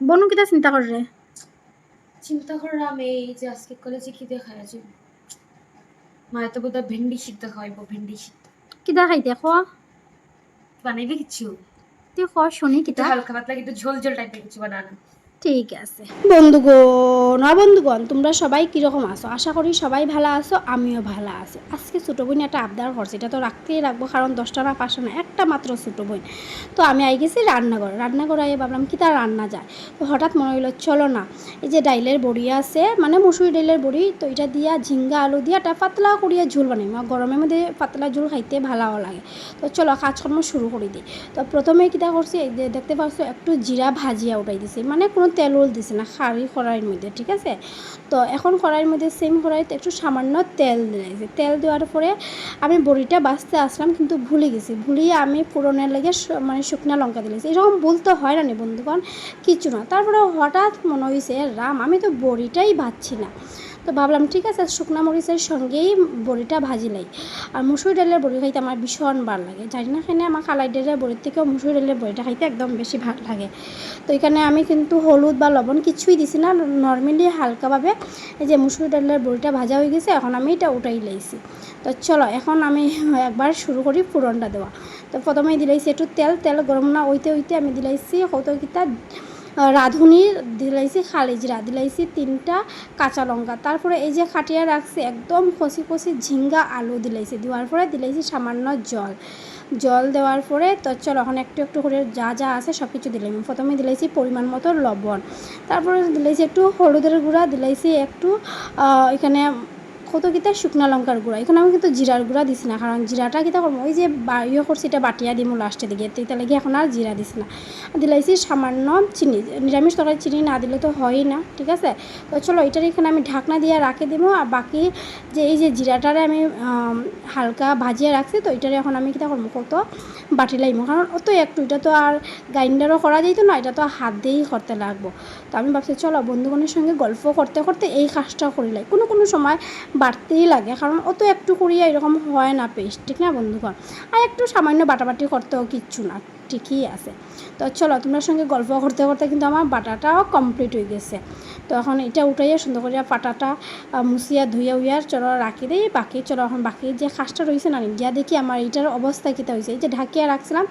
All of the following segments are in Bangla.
বনু কিতা চিন্তা করে চিন্তা করলাম এই যে আজকে কলেজে কি দেখা আছে মায়ের তো বোধহয় ভেন্ডি সিদ্ধ খাওয়াইব ভেন্ডি সিদ্ধ। কিতা খাইতে খ বানাইবে কিছু তুই খ শুনি কিতা? হালকা পাতলা কিন্তু ঝোল ঝোল টাইপের কিছু বানানো। ঠিক আছে। বন্ধুগণ না বন্ধুগণ তোমরা সবাই কীরকম আছো? আশা করি সবাই ভালো আছো, আমিও ভালো আছি। আজকে ছোটো বোন একটা আবদার করছে, এটা তো রাখতেই রাখব, কারণ দশটা না পাঁচটা না, একটা মাত্র ছোটো বোন। তো আমি আই গেছি রান্নাঘর রান্নাঘর আইয়ে ভাবলাম, কি তার রান্না যায়? তো হঠাৎ মনে হইল, চলো না, এই যে ডাইলের বড়ি আছে মানে মুসুরি ডাইলের বড়ি, তো এটা দিয়া ঝিঙ্গা আলু দিয়া একটা পাতলা করিয়া ঝোল বানাই আমার গরমের মধ্যে পাতলা ঝোল খাইতে ভালো লাগে। তো চলো, কাজকর্ম শুরু করে দিই তো প্রথমে কিতা করছি দেখতে পাচ্ছ একটু জিরা ভাজিয়া উঠাই দিছি মানে কোনো তেল উল দিছে না খারি কড়াইয়ের মধ্যে, ঠিক আছে? তো এখন কড়াইয়ের মধ্যে সেম কড়াইতে একটু সামান্য তেল দিয়েছি তেল দেওয়ার পরে আমি বড়িটা বাঁচতে আসলাম, কিন্তু ভুলে গেছি। ভুলিয়ে আমি পুরনের লেগে মানে শুকনো লঙ্কা দিয়েছি। এরকম বলতে হয় না নি বন্ধুগণ কিছু না। তারপরে হঠাৎ মনে হয়েছে রাম, আমি তো বড়িটাই ভাজছি না। তো ভাবলাম, ঠিক আছে, শুকনা মরিচের সঙ্গেই বড়িটা ভাজি লাই আর মুসুর ডালের বড়ি খাইতে আমার ভীষণ ভালো লাগে। জানি না এখানে আমার কালাই ডালের বড়ির থেকেও মুসুর ডালের বড়িটা খাইতে একদম বেশি ভালো লাগে। তো এখানে আমি কিন্তু হলুদ বা লবণ কিছুই দিছি না। নর্মালি হালকাভাবে এই যে মুসুর ডালের বড়িটা ভাজা হয়ে গেছে, এখন আমি এটা উঠাই লাইছি। তো চলো, এখন আমি একবার শুরু করি ফুরনটা দেওয়া। তো প্রথমে দিলাইছি একটু তেল। তেল গরম না ওইতে ওইতে আমি দিলাইছি কত কিতা রাঁধুনি দিলাইছি খালি জিরা দিলাইছি তিনটা কাঁচা লঙ্কা। তারপরে এই যে খাটিয়া রাখছি, একদম কষি কষি ঝিঙ্গা আলু দিলাইছি। দেওয়ার পরে দিলাইছি সামান্য জল। জল দেওয়ার পরে তো চলো, এখন একটু একটু করে যা যা আছে সব কিছু দিলাম। প্রথমে দিলাইছি পরিমাণ মতো লবণ। তারপরে দিলাইছি একটু হলুদের গুঁড়া, দিলাইছি একটু এখানে কত কিতা শুকনো লঙ্কার গুঁড়া। এখানে আমি কিন্তু জিরার গুঁড়া দিছি না কারণ জিরাটা কিতা করব ওই যে ইয়ে করছি এটা বাটিয়া দিমু লাস্টের দিকে তো এটা লাগে এখন আর জিরা দিছি না। দিলাইছি সামান্য চিনি নিরামিষ তরকারি চিনি না দিলে তো হয়ই না, ঠিক আছে? তো চলো এটার এখানে আমি ঢাকনা দিয়ে রাখে দিব আর বাকি যে এই যে জিরাটারে আমি হালকা ভাজিয়ে রাখছি তো এটারে এখন আমি কিতা করব কত বাটি লাইমো কারণ অত একটু এটা তো আর গ্রাইন্ডারও করা যাইতো না এটা তো হাত দিয়েই করতে লাগবো। তো আমি ভাবছি, চলো বন্ধুগণের সঙ্গে গল্প করতে করতে এই কাজটা করি লাই। কোনো কোনো সময় বাড়তেই লাগে, কারণ অত একটু করিয়া এরকম হয় না পেস্ট, ঠিক না বন্ধুগণ আর একটু সামান্য বাটাবাটি করতেও কিচ্ছু না, ঠিকই আছে। তো চলো, তোমার সঙ্গে গল্প করতে করতে কিন্তু আমার বাটাটাও কমপ্লিট হয়ে গেছে। তো এখন এটা উঠাইয়া সুন্দর করিয়া পাটাটা মুছিয়া ধুইয়া উইয়া চলো রাখি দিই, বাকি চলো এখন বাকি যে খাসটা রয়েছে না, গিয়া দেখি আমার এইটার অবস্থা কীটা হয়েছে এই যে ঢাকিয়া রাখছিলাম,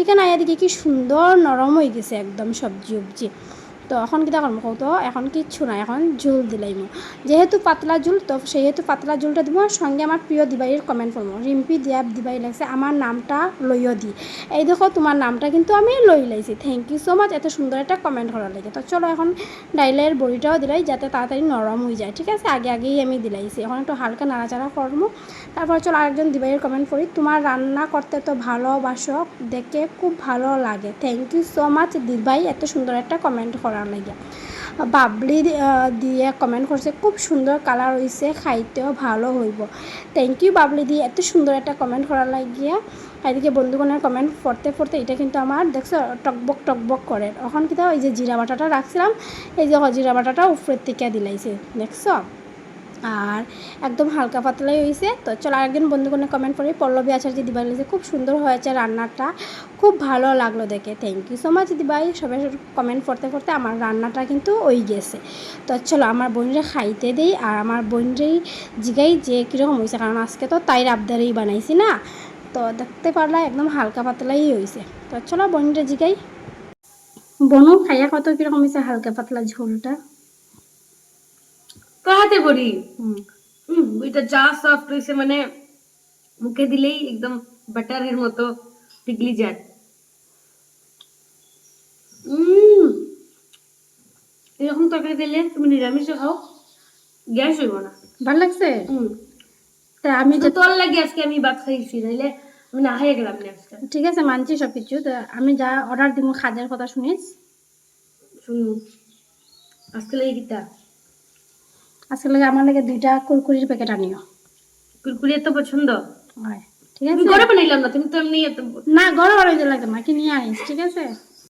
এখানে আয়া দেখি কি সুন্দর নরম হয়ে গেছে একদম সবজি উবজি তো এখন কিতা করব কত এখন কিচ্ছু না এখন ঝোল দিলাইম যেহেতু পাতলা ঝোল তো সেহেতু পাতলা ঝোলটা দিব সঙ্গে আমার প্রিয় দিবাইয়ের কমেন্ট করব রিম্পি দিয়া দিবাই লাগছে আমার নামটা লইও দি। এই দেখো তোমার নামটা কিন্তু আমি লই লাইছি। থ্যাংক ইউ সো মাচ এত সুন্দর একটা কমেন্ট করার লাগে। তো চলো এখন ডাইলের বড়িটাও দিলাই, যাতে তাড়াতাড়ি নরম হয়ে যায়। ঠিক আছে, আগে আগেই আমি দিলাইছি। এখন একটু হালকা নাড়াচাড়া করব তারপর চলো আরেকজন দিবাইয়ের কমেন্ট করি তোমার রান্না করতে তো ভালোবাসো দেখে খুব ভালো লাগে। থ্যাংক ইউ সো মাচ দিবাই এত সুন্দর একটা কমেন্ট করার লাগে। বাবলি দিয়ে কমেন্ট করছে খুব সুন্দর কালার হয়েছে খাইতেও ভালো হইব। থ্যাংক ইউ বাবলি দিয়ে এত সুন্দর একটা কমেন্ট করার লাগিয়া এদিকে বন্ধুগণের কমেন্ট পড়তে পড়তে এটা কিন্তু আমার দেখছ, টকবক টকবক করে এখন কিন্তু ওই যে জিরা বাটাটা রাখছিলাম এই যে জিরা বাটাটা উপরের থেকে দিলাইছে। দেখছ? আর একদম হালকা পাতলাই হয়েছে তো চলো আরেকদিন বন্ধুগণে কমেন্ট করে পল্লবী আচার্য দিবাই লিখেছে খুব সুন্দর হয়েছে রান্নাটা, খুব ভালো লাগল দেখে। থ্যাংক ইউ সো মাচ দিবাই। সবাই কমেন্ট করতে করতে আমার রান্নাটা কিন্তু ওই গেছে। তো চলো আমার বোনরে খাইতে দেই আর আমার বোনরেই জিগাই যে কীরকম হয়েছে কারণ আজকে তো তাই আবদারেই বানাইছি না। তো দেখতে পারলা একদম হালকা পাতলাই হয়েছে তো চলো বোনরে জিগাই। বনু, খাইয়া কত কীরকম হয়েছে হালকা পাতলা ঝোলটা? হুম। হুম ওইটা যা সফট হয়েছে মানে মুখে দিলেই একদম বাটারের মতো পিগলি যায় এরকম তরকারি দিলে তুমি নিরামিষও খাও গ্যাস হইব না। ভালো লাগছে? তা আমি তো তোর লাগে আজকে আমি ভাত খাইছি নাইলে আমি না খাইয়ে গেলাম না আজকে। ঠিক আছে মানছি সব কিছু তো আমি যা অর্ডার দিব খাজার কথা শুনিস। শুনু আজকে লাগে কিতা আজকে লাগে আমার লাগে দুইটা কুরকুরির প্যাকেট আনিও। কুরকুরি এত পছন্দ? হয় ঠিক আছে? গরম বানাইলাম না তুমি তো এমনি না গরম হয়ে হইতে লাগবে না কি নিয়ে আনিস ঠিক আছে?